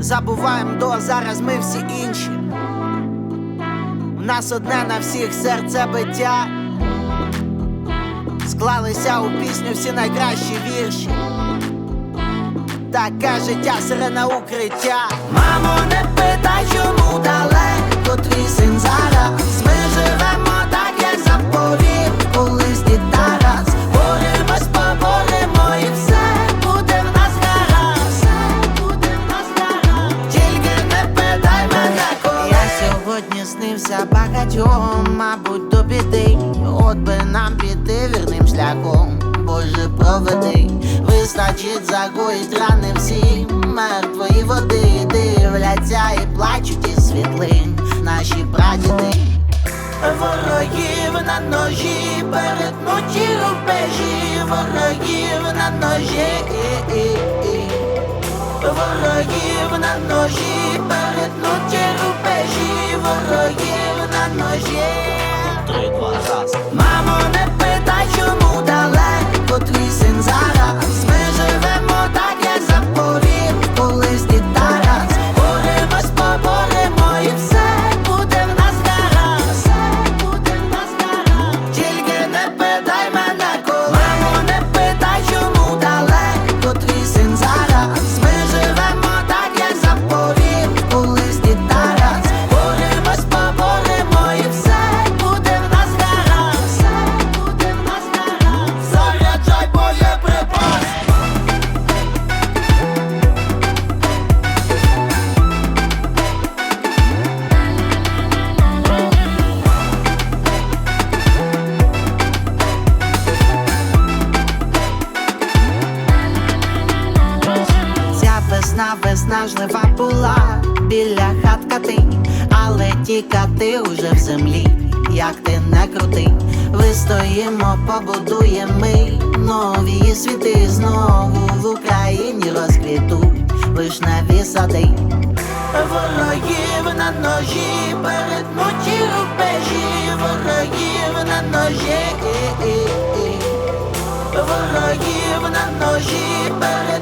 забуваємо до зараз ми всі інші. У нас одне на всіх серце биття, Склалися у пісню всі найкращі вірші. Таке життя сирена укриття. Мамо, не питай, чому далеко твій син зараз. Сьогодні багатьом, мабуть, до біди. От би нам піти вірним шляхом. Боже, проведи, вистачить загоїть рани всі мертвої води дивляться і плачуть із світлин наші прадіди. Ворогів на ножі, перетнуті рубежі, ворогів на ножі, ворогів на ножі, перетнуті рубежі, ворогів на виснажлива була біля хатка ти, але тікати уже в землі, як ти не крути, вистоїмо, побудуємо ми нові світи знову в Україні розквітуть вишневі сади. Ворогів на ножі, перетнуті рубежі, ворогів на ножі. Ворогів на ножі, ворогів